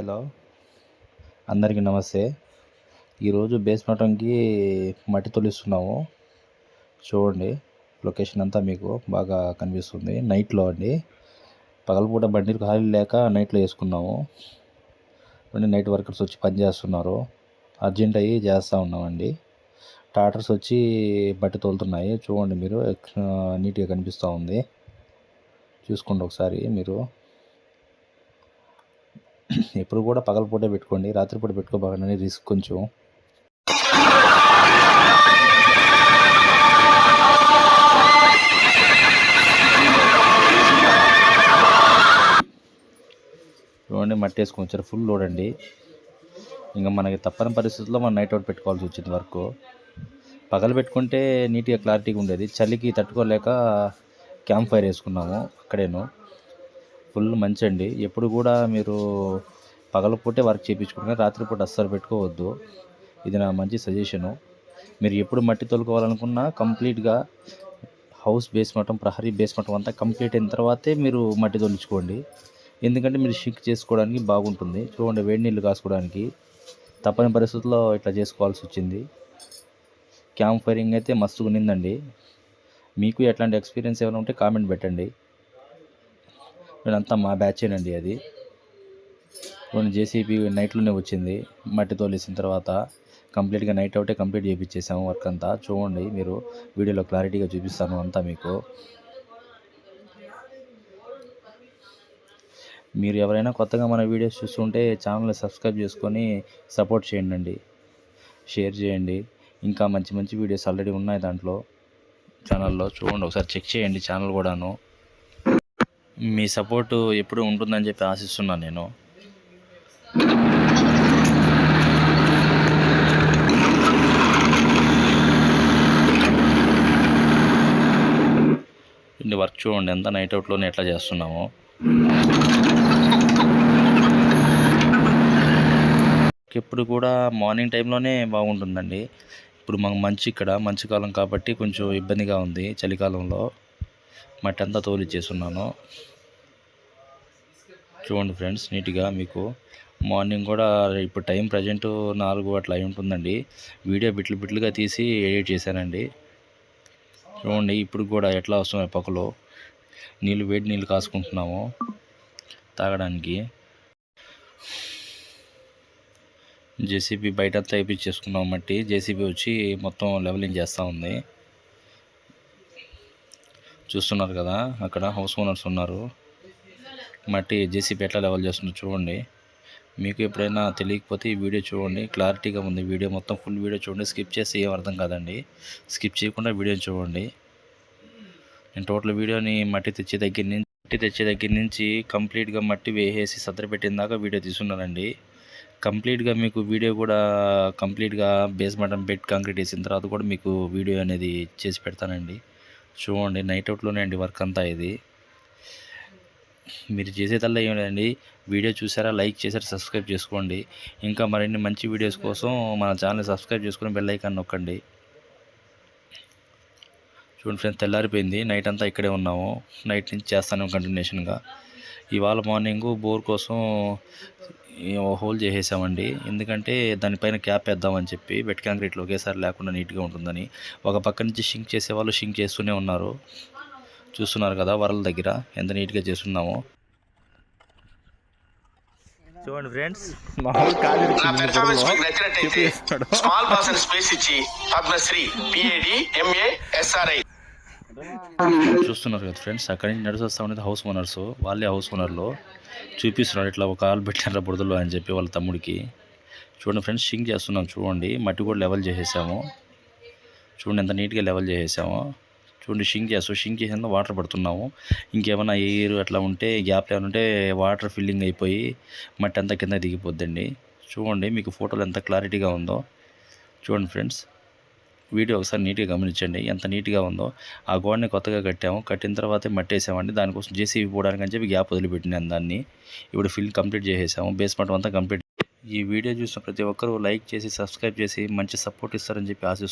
Hello. అందరికీ నమస్తే. ఈరోజు బేస్మెంట్కి మట్టి తొలిస్తున్నాము. చూడండి లొకేషన్ అంతా మీకు బాగా కనిపిస్తుంది. నైట్లో అండి. పగలపూట బండి ఖాళీ లేక నైట్లో వేసుకున్నాము. నైట్ వర్కర్స్ వచ్చి పని చేస్తున్నారు. అర్జెంట్ అయ్యి చేస్తూ ఉన్నామండి. టాటర్స్ వచ్చి బట్టి తోలుతున్నాయి. చూడండి మీరు నీట్గా కనిపిస్తూ ఉంది. చూసుకోండి ఒకసారి మీరు. ఎప్పుడు కూడా పగలపూటే పెట్టుకోండి రాత్రిపూట పెట్టుకోబోకండి రిస్క్ కొంచెం. చూడండి మట్టి వేసుకొని వచ్చారు ఫుల్ లోడ్ అండి. ఇంకా మనకి తప్పని పరిస్థితుల్లో మనం నైట్ అవుట్ పెట్టుకోవాల్సి వచ్చింది వర్క్ పగలు పెట్టుకుంటే నీట్గా క్లారిటీగా ఉండేది. చలికి తట్టుకోలేక క్యాంప్ ఫైర్ వేసుకున్నాము అక్కడేను. ఫుల్ మంచి అండి ఎప్పుడు కూడా మీరు పగలపూటే వర్క్ చేయించుకుంటే రాత్రిపూట అస్సలు పెట్టుకోవద్దు. ఇది నా మంచి సజెషను. మీరు ఎప్పుడు మట్టి తోలుకోవాలనుకున్నా కంప్లీట్గా హౌస్ బేస్మెంటం ప్రహరీ బేస్మెంటం అంతా కంప్లీట్ అయిన తర్వాతే మీరు మట్టి తొలిచుకోండి. ఎందుకంటే మీరు షింక్ చేసుకోవడానికి బాగుంటుంది. చూడండి వేడి నీళ్ళు కాసుకోవడానికి. తప్పని పరిస్థితుల్లో ఇట్లా చేసుకోవాల్సి వచ్చింది. క్యాంప్ ఫైరింగ్ అయితే మస్తుగా ఉన్నిందండి. మీకు ఎట్లాంటి ఎక్స్పీరియన్స్ ఏమైనా ఉంటే కామెంట్ పెట్టండి. వీళ్ళంతా మా బ్యాచేనండి అది. కొన్ని జేసీబీ నైట్లోనే వచ్చింది. మట్టి తోలేసిన తర్వాత కంప్లీట్గా నైట్ అవుటే కంప్లీట్ చేయించేసాము వర్క్ అంతా. చూడండి మీరు వీడియోలో క్లారిటీగా చూపిస్తాను అంతా మీకు. మీరు ఎవరైనా కొత్తగా మన వీడియోస్ చూస్తుంటే ఛానల్ని సబ్స్క్రైబ్ చేసుకొని సపోర్ట్ చేయండి షేర్ చేయండి. ఇంకా మంచి మంచి వీడియోస్ ఆల్రెడీ ఉన్నాయి దాంట్లో ఛానల్లో. చూడండి ఒకసారి చెక్ చేయండి ఛానల్ కూడాను. మీ సపోర్టు ఎప్పుడు ఉంటుందని చెప్పి ఆశిస్తున్నాను నేను. ఇంటి వర్క్ చూడండి ఎంత నైట్ అవుట్లోనే ఎట్లా చేస్తున్నామో. ఎప్పుడు కూడా మార్నింగ్ టైంలోనే బాగుంటుందండి. ఇప్పుడు మాకు మంచి ఇక్కడ మంచి కాలం కాబట్టి కొంచెం ఇబ్బందిగా ఉంది చలికాలంలో. మట్టి అంతా తోలిచ్చేస్తున్నాను చూడండి ఫ్రెండ్స్ నీట్గా మీకు మార్నింగ్ కూడా ఇప్పుడు టైం ప్రజెంట్ నాలుగు అట్లా అయి ఉంటుందండి. వీడియో బిట్లు బిట్లుగా తీసి ఎడిట్ చేశానండి. చూడండి ఇప్పుడు కూడా ఎట్లా వస్తున్నాయి పక్కలో. నీళ్ళు వేడి నీళ్ళు కాసుకుంటున్నాము తాగడానికి. జేసీబీ బయటంతా వేయించేసుకున్నాం మట్టి. జేసీబీ వచ్చి మొత్తం లెవెలింగ్ చేస్తూ ఉంది. చూస్తున్నారు కదా అక్కడ హౌస్ ఓనర్స్ ఉన్నారు. మట్టి జేసీబీ ఎట్లా లెవెల్ చేస్తుందో చూడండి. మీకు ఎప్పుడైనా తెలియకపోతే ఈ వీడియో చూడండి. క్లారిటీగా ఉంది వీడియో మొత్తం ఫుల్ వీడియో చూడండి. స్కిప్ చేసి ఏం అర్థం కాదండి. స్కిప్ చేయకుండా వీడియో చూడండి. నేను టోటల్ వీడియోని మట్టి తెచ్చే దగ్గర నుంచి మట్టి తెచ్చే దగ్గర నుంచి కంప్లీట్గా మట్టి వేసేసి సద్దర పెట్టిన దాకా వీడియో తీసుకున్నానండి కంప్లీట్గా మీకు వీడియో కూడా కంప్లీట్గా బేస్ మటం బెడ్ కాంక్రీట్ వేసిన తర్వాత కూడా మీకు వీడియో అనేది చేసి పెడతానండి. చూడండి నైట్ అవుట్లోనే అండి వర్క్ అంతా ఇది. మీరు చేసేదల్లా ఏమిటండి వీడియో చూసారా లైక్ చేసారా సబ్స్క్రైబ్ చేసుకోండి. ఇంకా మరిన్ని మంచి వీడియోస్ కోసం మన ఛానల్ సబ్స్క్రైబ్ చేసుకుని బెల్ ఐకాన్ నొక్కండి. చూడండి ఫ్రెండ్స్ తెల్లారిపోయింది. నైట్ అంతా ఇక్కడే ఉన్నాము. నైట్ నుంచి చేస్తాను కంటిన్యూషన్గా ఇవాళ మార్నింగ్ బోర్ కోసం హోల్ చేసేసామండి. ఎందుకంటే దానిపైన క్యాప్ వేద్దామని చెప్పి వెట్ కాంక్రీట్లో ఒకేసారి లేకుండా నీట్గా ఉంటుందని. ఒక పక్క నుంచి షింక్ చేసే వాళ్ళు షింక్ చేస్తూనే ఉన్నారు. చూస్తున్నారు కదా వరల దగ్గర ఎంత నీట్గా చేస్తున్నామో. చూడండి ఫ్రెండ్స్. స్మాల్ అని స్పేస్ ఇచ్చి పద్మశ్రీ పిఏడి ఎంఏ ఎస్ఆర్ఐ చూస్తున్నారు కదా ఫ్రెండ్స్ అక్కడి నుంచి నడిచి వస్తా ఉండేది హౌస్ ఓనర్స్ వాళ్ళే హౌస్ ఓనర్లో చూపిస్తున్నారు ఇట్లా ఒక కాలు పెట్టినారు బురదలో అని చెప్పి వాళ్ళ తమ్ముడికి. చూడండి ఫ్రెండ్స్ షింక్ చేస్తున్నాం చూడండి మట్టి కూడా లెవెల్ చేసేసాము. చూడండి ఎంత నీట్గా లెవెల్ చేసేసాము. చూడండి షింక్ చేస్తాం షింక్ చేసిన వాటర్ పడుతున్నాము. ఇంకేమైనా ఎయిర్ అట్లా ఉంటే గ్యాప్ ఏమైనా ఉంటే వాటర్ ఫిల్లింగ్ అయిపోయి మట్టి అంతా కింద దిగిపోద్దండి. చూడండి మీకు ఫోటోలు ఎంత క్లారిటీగా ఉందో. చూడండి ఫ్రెండ్స్ వీడియో ఒకసారి నీట్గా గమనించండి. ఎంత నీట్గా ఉందో. ఆ గోడని కొత్తగా కట్టాము. కట్టిన తర్వాతే మట్టేసామండి. దానికోసం జేసీబీ పోవడానికి అని చెప్పి గ్యాప్ వదిలిపెట్టినాను దాన్ని. ఇప్పుడు ఫిల్ కంప్లీట్ చేసేసాము. బేస్మెంట్ అంతా కంప్లీట్. ఈ వీడియో చూసిన ప్రతి ఒక్కరూ లైక్ చేసి సబ్స్క్రైబ్ చేసి మంచి సపోర్ట్ ఇస్తారని చెప్పి ఆశిస్తున్నాను